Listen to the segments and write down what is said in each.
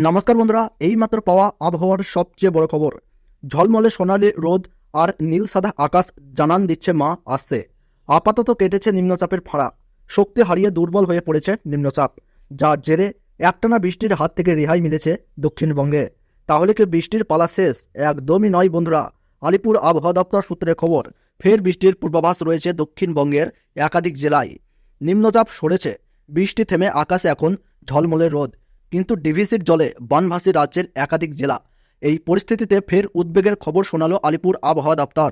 নমস্কার বন্ধুরা এই মাত্র পাওয়া আবহাওয়ার সবচেয়ে বড় খবর। ঝলমলে সোনালি রোদ আর নীল সাদা আকাশ জানান দিচ্ছে মা আসছে। আপাতত কেটেছে নিম্নচাপের ফাড়া। শক্তি হারিয়ে দুর্বল হয়ে পড়েছে নিম্নচাপ। যার জেরে একটানা বৃষ্টির হাত থেকে রেহাই মিলেছে দক্ষিণবঙ্গে। তাহলে কি বৃষ্টির পালা শেষ? একদমই নয় বন্ধুরা। আলিপুর আবহাওয়া দপ্তর সূত্রে খবর, ফের বৃষ্টির পূর্বাভাস রয়েছে দক্ষিণবঙ্গের একাধিক জেলায়। নিম্নচাপ সরেছে। বৃষ্টি থেমে আকাশে এখন ঝলমলে রোদ। কিন্তু ডিভিসির জলে বানভাসী রাজ্যের একাধিক জেলা এই পরিস্থিতিতে ফের উদ্বেগের খবর শোনালো আলিপুর আবহাওয়া দপ্তর।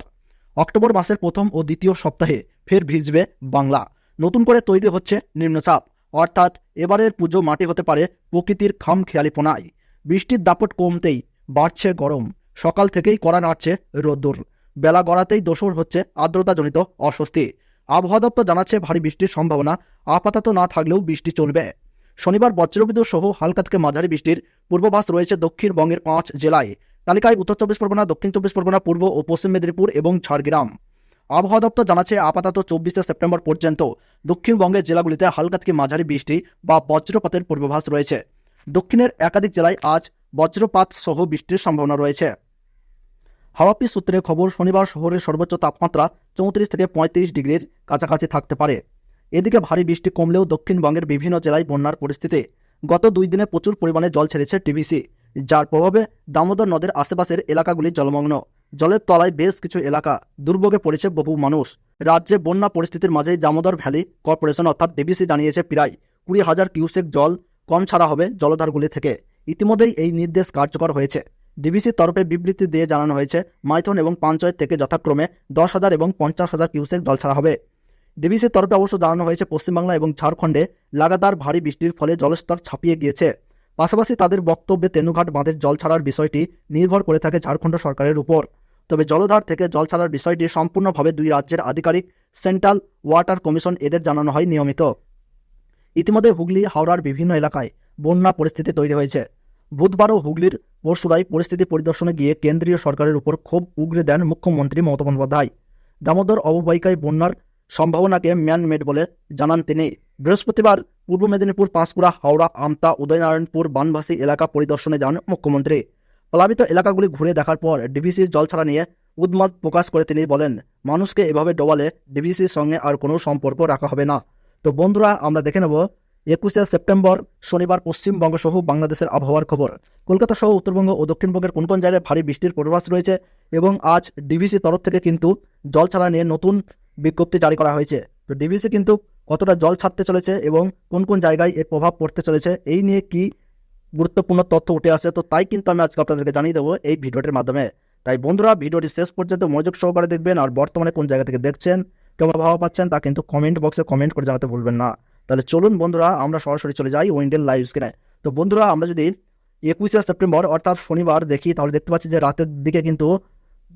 অক্টোবর মাসের প্রথম ও দ্বিতীয় সপ্তাহে ফের ভিজবে বাংলা। নতুন করে তৈরি হচ্ছে নিম্নচাপ। অর্থাৎ এবারের পুজো মাটি হতে পারে প্রকৃতির খাম খেয়ালিপনায় বৃষ্টির দাপট কমতেই বাড়ছে গরম। সকাল থেকেই করা নাড়ছে রোদ্দুর। বেলা গড়াতেই দোসর হচ্ছে আর্দ্রতাজনিত অস্বস্তি। আবহাওয়া দপ্তর জানাচ্ছে ভারী বৃষ্টির সম্ভাবনা। আপাতত না থাকলেও বৃষ্টি চলবে। শনিবার বজ্রবিদ্যুৎ সহ হালকা থেকে মাঝারি বৃষ্টির পূর্বাভাস রয়েছে দক্ষিণবঙ্গের পাঁচ জেলায়। তালিকায় উত্তর চব্বিশ পরগনা, দক্ষিণ চব্বিশ পরগনা, পূর্ব ও পশ্চিম মেদিনীপুর এবং ঝাড়গ্রাম। আবহাওয়া দপ্তর জানাচ্ছে, আপাতত চব্বিশে সেপ্টেম্বর পর্যন্ত দক্ষিণবঙ্গের জেলাগুলিতে হালকা থেকে মাঝারি বৃষ্টি বা বজ্রপাতের পূর্বাভাস রয়েছে। দক্ষিণের একাধিক জেলায় আজ বজ্রপাত সহ বৃষ্টির সম্ভাবনা রয়েছে। হাওয়াপি সূত্রে খবর, শনিবার শহরের সর্বোচ্চ তাপমাত্রা চৌত্রিশ থেকে পঁয়ত্রিশ ডিগ্রির কাছাকাছি থাকতে পারে। এদিকে ভারী বৃষ্টি কমলেও দক্ষিণবঙ্গের বিভিন্ন জেলায় বন্যার পরিস্থিতি। গত দুই দিনে প্রচুর পরিমাণে জল ছেড়েছে টিবিসি, যার প্রভাবে দামোদর নদের আশেপাশের এলাকাগুলি জলমগ্ন। জলের তলায় বেশ কিছু এলাকা দুর্ভোগে পড়েছে বহু মানুষ। রাজ্যে বন্যা পরিস্থিতির মাঝেই দামোদর ভ্যালি কর্পোরেশন অর্থাৎ ডিবিসি জানিয়েছে প্রায় কুড়ি হাজার কিউসেক জল কম ছাড়া হবে জলধারগুলি থেকে। ইতিমধ্যেই এই নির্দেশ কার্যকর হয়েছে। ডিবিসির তরফে বিবৃতি দিয়ে জানানো হয়েছে, মাইথন এবং পঞ্চায়েত থেকে যথাক্রমে দশ হাজার এবং পঞ্চাশ হাজার কিউসেক জল ছাড়া হবে। ডিবিসির তরফে অবশ্য জানানো হয়েছে পশ্চিমবাংলা এবং ঝাড়খণ্ডে। লাগাতার ভারী বৃষ্টির ফলে জলস্তর ছাপিয়ে গিয়েছে। পাশাপাশি তাদের বক্তব্যে তেনুঘাট বাঁধের জল ছাড়ার বিষয়টি নির্ভর করে থাকে ঝাড়খণ্ড সরকারের উপর। তবে জলধার থেকে জল ছাড়ার বিষয়টি সম্পূর্ণভাবে দুই রাজ্যের আধিকারিক, সেন্ট্রাল ওয়াটার কমিশন এদের জানানো হয় নিয়মিত। ইতিমধ্যে হুগলি, হাওড়ার বিভিন্ন এলাকায় বন্যা পরিস্থিতি তৈরি হয়েছে। বুধবারও হুগলির পরশুরাই পরিস্থিতি পরিদর্শনে গিয়ে কেন্দ্রীয় সরকারের উপর ক্ষোভ উগরে দেন মুখ্যমন্ত্রী মমতা বন্দ্যোপাধ্যায়। দামোদর অববাহিকায় বন্যার সম্ভাবনাকে ম্যানমেড বলে জানান তিনি। বৃহস্পতিবার পূর্ব মেদিনীপুর, পাঁশকুড়া, হাওড়া, আমতা, উদয়নারায়ণপুর বানভাসী এলাকা পরিদর্শনে যান মুখ্যমন্ত্রী। প্লাবিত এলাকাগুলি ঘুরে দেখার পর ডিভিসির জল ছাড়া নিয়ে উদ্মত প্রকাশ করে তিনি বলেন, মানুষকে এভাবে ডোবালে ডিভিসির সঙ্গে আর কোনো সম্পর্ক রাখা হবে না। তো বন্ধুরা, আমরা দেখে নেব একুশে সেপ্টেম্বর, শনিবার পশ্চিমবঙ্গ সহ বাংলাদেশের আবহাওয়ার খবর। কলকাতা সহ উত্তরবঙ্গ ও দক্ষিণবঙ্গের কোন কোন জায়গায় ভারী বৃষ্টির পূর্বাভাস রয়েছে এবং আজ ডিভিসি তরফ থেকে কিন্তু জল ছাড়া নিয়ে নতুন বিজ্ঞপ্তি জারি করা হয়েছে। তো ডিভিসি কিন্তু কতটা জল ছাড়তে চলেছে এবং কোন কোন জায়গায় এর প্রভাব পড়তে চলেছে, এই নিয়ে কি গুরুত্বপূর্ণ তথ্য উঠে আসে, তো তাই কিন্তু আমি আজকে আপনাদেরকে জানিয়ে দেবো এই ভিডিওটির মাধ্যমে। তাই বন্ধুরা, ভিডিওটি শেষ পর্যন্ত মনোযোগ সহকারে দেখবেন আর বর্তমানে কোন জায়গা থেকে দেখছেন কেমন আবহাওয়া পাচ্ছেন তা কিন্তু কমেন্ট বক্সে কমেন্ট করে জানাতে ভুলবেন না। তাহলে চলুন বন্ধুরা, আমরা সরাসরি চলে যাই উইন্ডেল লাইভ স্ক্রিনে তো বন্ধুরা, আমরা যদি একুশে সেপ্টেম্বর, অর্থাৎ শনিবার দেখি, তাহলে দেখতে পাচ্ছি যে রাতের দিকে কিন্তু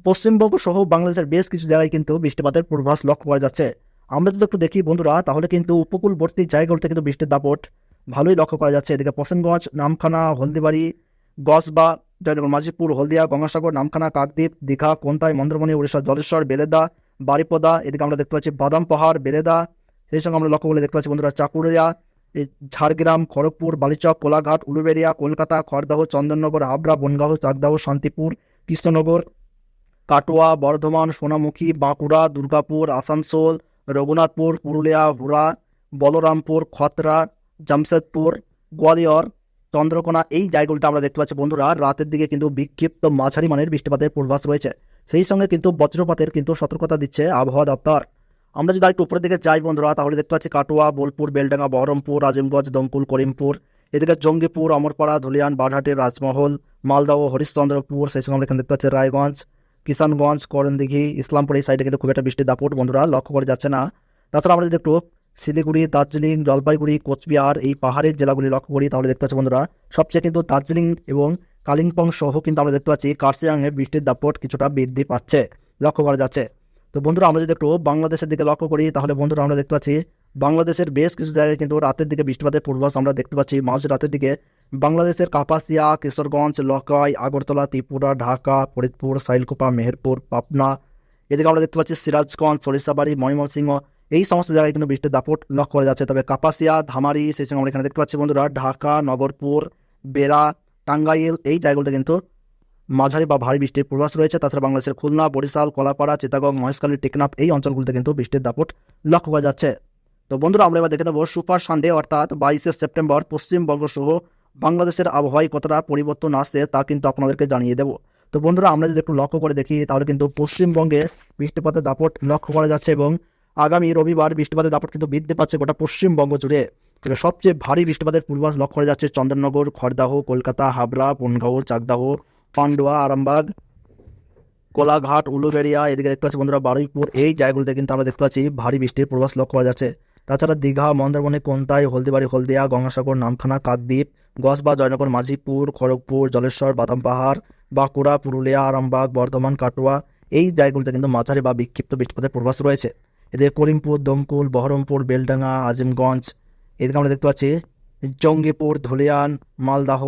পশ্চিমবঙ্গ সহ বাংলাদেশের বেশ কিছু জায়গায় কিন্তু বৃষ্টিপাতের পূর্বাভাস লক্ষ্য করা যাচ্ছে। আমরা যদি একটু দেখি বন্ধুরা, তাহলে কিন্তু উপকূলবর্তী জায়গাগুলোতে কিন্তু বৃষ্টির দাপট ভালোই লক্ষ্য করা যাচ্ছে। এদিকে পশ্চিমগঞ্জ, নামখানা, হলদিবাড়ি গসবা জয়নগর, মাঝিপুর, হলদিয়া, গঙ্গাসাগর, নামখানা, কাকদ্বীপ, দীঘা, কোন্তাই, মন্দ্রমণি উড়িষ্যার জলেশ্বর, বেলেদা, বারিপদা, এদিকে আমরা দেখতে পাচ্ছি বাদাম পাহাড়, বেলেদা, সেই সঙ্গে আমরা লক্ষ্য করলে দেখতে পাচ্ছি বন্ধুরা চাকুরিয়া, এই ঝাড়গ্রাম, খড়গপুর, বালিচক, কোলাঘাট, উলুবেড়িয়া, কলকাতা, খড়দাহ, চন্দননগর, হাবড়া, বনগাঁও, চাকদাহ, শান্তিপুর, কৃষ্ণনগর কাটোয়া, বর্ধমান, সোনামুখী, বাঁকুড়া, দুর্গাপুর, আসানসোল, রঘুনাথপুর, পুরুলিয়া হুরা বলরামপুর, খতরা, জামশেদপুর, গোয়ালিয়র, চন্দ্রকোনা এই জায়গাগুলিতে আমরা দেখতে পাচ্ছি বন্ধুরা। রাতের দিকে কিন্তু বিক্ষিপ্ত মাঝারি মানের বৃষ্টিপাতের পূর্বাস রয়েছে। সেই সঙ্গে কিন্তু বজ্রপাতের কিন্তু সতর্কতা দিচ্ছে আবহাওয়া দপ্তর। আমরা যদি একটু উপরের দিকে যাই বন্ধুরা, তাহলে দেখতে পাচ্ছি কাটোয়া, বোলপুর, বেলডাঙ্গা, বহরমপুর আজিমগঞ্জ দমকুল, করিমপুর, এদিকে জঙ্গিপুর, অমরপাড়া, ধুলিয়ান বারহাটি রাজমহল মালদহ হরিশ্চন্দ্রপুর, সেই সঙ্গে আমরা এখানে দেখতে পাচ্ছি রায়গঞ্জ কিষানগঞ্জ করণদিঘি ইসলামপুর এই সাইডে কিন্তু খুব একটা বৃষ্টির দাপট, বন্ধুরা, লক্ষ্য করা যাচ্ছে না। তাছাড়া আমরা যদি একটু শিলিগুড়ি, দার্জিলিং, জলপাইগুড়ি, কোচবিহার এই পাহাড়ের জেলাগুলি লক্ষ্য করি, তাহলে দেখতে পাচ্ছি বন্ধুরা, সবচেয়ে কিন্তু দার্জিলিং এবং কালিম্পং সহ কিন্তু আমরা দেখতে পাচ্ছি কার্সিয়াংয়ে বৃষ্টির দাপট কিছুটা বৃদ্ধি পাচ্ছে, লক্ষ্য করা যাচ্ছে। তো বন্ধুরা, আমরা যদি একটু বাংলাদেশের দিকে লক্ষ্য করি, তাহলে বন্ধুরা আমরা দেখতে পাচ্ছি বাংলাদেশের বেশ কিছু জায়গায় কিন্তু রাতের দিকে বৃষ্টিপাতের পূর্বাভাস আমরা দেখতে পাচ্ছি। মাঝ রাতের দিকে বাংলাদেশের কাপাসিয়া, কিশোরগঞ্জ, লকাই, আগরতলা, ত্রিপুরা, ঢাকা, ফরিদপুর, সাইলকোপা, মেহেরপুর, পাবনা। এদিকে আমরা দেখতে পাচ্ছি সিরাজগঞ্জ, সরিষাবাড়ি, ময়মনসিংহ। এই সমস্ত জায়গায় কিন্তু বৃষ্টির দাপট লক্ষ্য করা যাচ্ছে। তবে কাপাসিয়া, ধামারি, সেই সঙ্গে আমরা এখানে দেখতে পাচ্ছি বন্ধুরা, ঢাকা, নগরপুর, বেড়া, টাঙ্গাইল, এই জায়গাগুলোতে কিন্তু মাঝারি বা ভারী বৃষ্টির পূর্বাভাস রয়েছে। তাছাড়া বাংলাদেশের খুলনা, বরিশাল, কলাপাড়া, চিতাগং, মহেশখালী, টেকনাফ এই অঞ্চলগুলোতে কিন্তু বৃষ্টির দাপট লক্ষ্য করা যাচ্ছে। তো বন্ধুরা, আমরা এবার দেখে নেব সুপার সানডে, অর্থাৎ বাইশে সেপ্টেম্বর পশ্চিমবঙ্গ সহ বাংলাদেশের আবহাওয়ায় কতটা পরিবর্তন আসছে তা কিন্তু আপনাদেরকে জানিয়ে দেব। তো বন্ধুরা, আমরা যদি একটু লক্ষ্য করে দেখি, তাহলে কিন্তু পশ্চিমবঙ্গে বৃষ্টিপাতের দাপট লক্ষ্য করা যাচ্ছে এবং আগামী রবিবার বৃষ্টিপাতের দাপট কিন্তু বৃদ্ধি পাচ্ছে গোটা পশ্চিমবঙ্গ জুড়ে। তবে সবচেয়ে ভারী বৃষ্টিপাতের পূর্বাভাস লক্ষ্য করা যাচ্ছে চন্দননগর খড়দাহ, কলকাতা, হাবড়া, বনগাঁও, চাকদাহ, পান্ডুয়া, আরামবাগ, কোলাঘাট, উলুবেড়িয়া, এদিকে দেখতে পাচ্ছি বন্ধুরা, বারুইপুর, এই জায়গাগুলোতে কিন্তু আমরা দেখতে পাচ্ছি ভারী বৃষ্টির পূর্বাভাস লক্ষ্য করা যাচ্ছে। তাছাড়া দীঘা, মন্দারমণি, কোনতাই, হলদিবাড়ি, হলদিয়া, গঙ্গাসাগর, নামখানা, কাকদ্বীপ গসবা জয়নগর, মাঝিপুর, খড়গপুর, জলেশ্বর, বাদাম পাহাড়, বাঁকুড়া, পুরুলিয়া, আরামবাগ, বর্ধমান, কাটোয়া, এই জায়গাগুলোতে কিন্তু মাঝারি বা বিক্ষিপ্ত বৃষ্টিপাতের পূর্বাভাস রয়েছে। এদের করিমপুর, দমকুল, বহরমপুর, বেলডাঙ্গা, আজিমগঞ্জ এদিকে আমরা দেখতে পাচ্ছি জঙ্গিপুর, ধুলিয়ান মালদাহ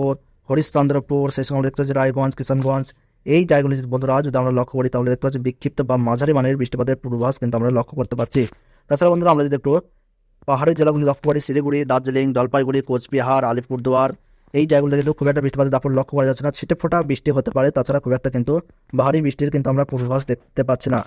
হরিশ্চন্দ্রপুর, সেই সঙ্গে আমরা দেখতে পাচ্ছি রায়গঞ্জ কিষানগঞ্জ এই জায়গাগুলি বন্ধুরা যদি আমরা লক্ষ্য করি, তাহলে দেখতে পাচ্ছি বিক্ষিপ্ত বা মাঝারি মানের বৃষ্টিপাতের পূর্বাভাস কিন্তু আমরা লক্ষ্য করতে পারছি। তাছাড়া বন্ধুরা আমরা যদি একটু পাহাড়ি জেলাগুলি লক্ষ্য শিলিগুড়ি, দার্জিলিং, জলপাইগুড়ি, কোচবিহার, আলিপুরদুয়ার, এই জায়গাগুলোতে কিন্তু খুব একটা বৃষ্টিপাতের দাপট লক্ষ্য করা যাচ্ছে না। ছিটে ফোটা বৃষ্টি হতে পারে, তাছাড়া খুব একটা কিন্তু ভারী বৃষ্টির কিন্তু আমরা পূর্বাভাস দেখতে পাচ্ছি না।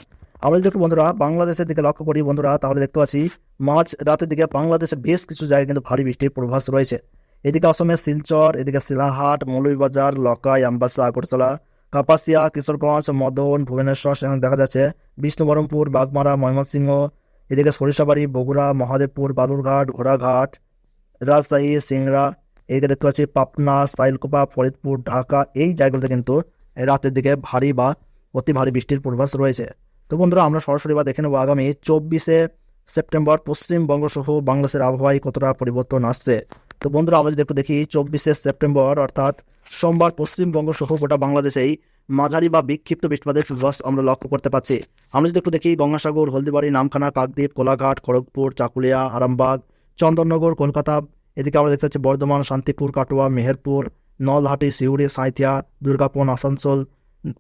আমরা যদি একটু বন্ধুরা, বাংলাদেশের দিকে লক্ষ্য করি বন্ধুরা, তাহলে দেখতে পাচ্ছি মাঝ রাতের দিকে বাংলাদেশের বেশ কিছু জায়গায় কিন্তু ভারী বৃষ্টির পূর্বাভাস রয়েছে। এদিকে অসমের শিলচর, এদিকে শিলাহাট, মৌলভীবাজার, লকাই, আমবাসা, আগরতলা, কাপাসিয়া, কিশোরগঞ্জ, মদন, ভুবনেশ্বর, সেখানে দেখা যাচ্ছে বিষ্ণুবরমপুর, বাগমারা, ময়মনসিংহ এদিকে সরিষাবাড়ি, বগুড়া, মহাদেবপুর, বালুরঘাট, ঘোড়াঘাট, রাজশাহী, সিংড়া, এদিকে দেখতে পাচ্ছি পাবনা, সাইলকোপা, ফরিদপুর, ঢাকা, এই জায়গাগুলোতে কিন্তু রাতের দিকে ভারী বা অতি ভারী বৃষ্টির পূর্বাস রয়েছে। তো বন্ধুরা, আমরা সরাসরি বা দেখে নেব আগামী চব্বিশে সেপ্টেম্বর পশ্চিমবঙ্গ সহ বাংলাদেশের আবহাওয়ায় কতটা পরিবর্তন আসছে। তো বন্ধুরা, আমরা যদি একটু দেখি, চব্বিশে সেপ্টেম্বর, অর্থাৎ সোমবার পশ্চিমবঙ্গ সহ গোটা বাংলাদেশেই মাঝারি বা বিক্ষিপ্ত বৃষ্টিপাতের পূর্বাভাস আমরা লক্ষ্য করতে পারছি আমরা যদি একটু দেখি, গঙ্গাসাগর, হলদিবাড়ি, নামখানা, কাকদ্বীপ, কোলাঘাট, খড়গপুর, চাকুলিয়া, আরামবাগ, চন্দননগর, কলকাতা, এদিকে আমরা দেখতে পাচ্ছি বর্ধমান, শান্তিপুর, কাটোয়া, মেহেরপুর, নলহাটি, সিউড়ি, সাঁইথিয়া, দুর্গাপুর, আসানসোল,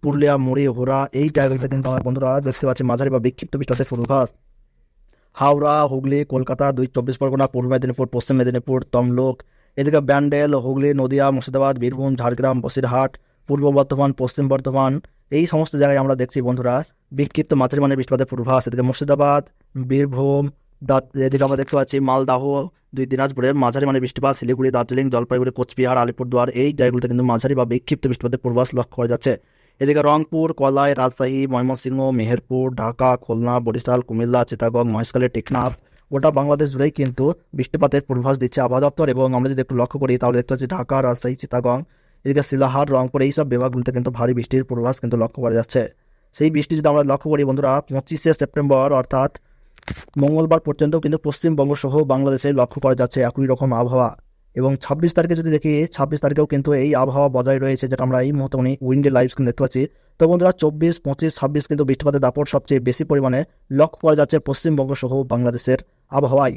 পুরুলিয়া, মুড়ি হোরা এই জায়গাগুলোতে কিন্তু আমরা বন্ধুরা দেখতে পাচ্ছি মাঝারি বা বিক্ষিপ্ত বৃষ্টিপাতের পূর্বাভাস। হাওড়া, হুগলি, কলকাতা, দুই চব্বিশ পরগনা, পূর্ব মেদিনীপুর, পশ্চিম মেদিনীপুর, তমলুক, এদিকে ব্যান্ডেল, হুগলি, নদিয়া, মুর্শিদাবাদ, বীরভূম, ঝাড়গ্রাম, বসিরহাট পূর্ব বর্ধমান, পশ্চিম বর্ধমান, এই সমস্ত জায়গায় আমরা দেখছি বন্ধুরা, বিক্ষিপ্ত মাঝারি মানে বৃষ্টিপাতের পূর্বাভাস। এদিকে মুর্শিদাবাদ, বীরভূম এদিকে আমরা দেখতে পাচ্ছি মালদাহ, দুই দিনাজপুরে মাঝারি মানে বৃষ্টিপাত, শিলিগুড়ি, দার্জিলিং, জলপাইগুড়ি, কোচবিহার, আলিপুরদুয়ার, এই জায়গাগুলোতে কিন্তু মাঝারি বা বিক্ষিপ্ত বৃষ্টিপাতের পূর্বাভাস লক্ষ্য করা যাচ্ছে। এদিকে রংপুর কলাই রাজশাহী, ময়মনসিংহ, মেহেরপুর, ঢাকা, খুলনা, বরিশাল, কুমিল্লা চিতাগং মহেশখালী, টেকনাফ, গোটা বাংলাদেশ জুড়েই কিন্তু বৃষ্টিপাতের পূর্বাভাস দিচ্ছে আবহাওয়া দপ্তর। এবং আমরা যদি একটু লক্ষ্য করি, তাহলে দেখতে পাচ্ছি ঢাকা, রাজশাহী চিতাগং এদিকে শিলাহাট রংপুর এইসব বিভাগগুলিতে কিন্তু ভারী বৃষ্টির পূর্বাভাস কিন্তু লক্ষ্য করা যাচ্ছে। সেই বৃষ্টি যদি আমরা লক্ষ্য করি বন্ধুরা, পঁচিশে সেপ্টেম্বর, অর্থাৎ মঙ্গলবার পর্যন্ত কিন্তু পশ্চিমবঙ্গ সহ বাংলাদেশে লক্ষ্য করা যাচ্ছে একই রকম আবহাওয়া। এবং ছাব্বিশ তারিখে যদি দেখি, ছাব্বিশ তারিখেও কিন্তু এই আবহাওয়া বজায় রয়েছে, যেটা আমরা এই মুহূর্তে মানে উইন্ডে লাইভ স্ক্রিন দেখতে পাচ্ছি। তো বন্ধুরা, চব্বিশ, পঁচিশ, ছাব্বিশ কিন্তু বৃষ্টিপাতের দাপট সবচেয়ে বেশি পরিমাণে লক্ষ্য করা যাচ্ছে পশ্চিমবঙ্গ সহ বাংলাদেশের আবহাওয়ায়।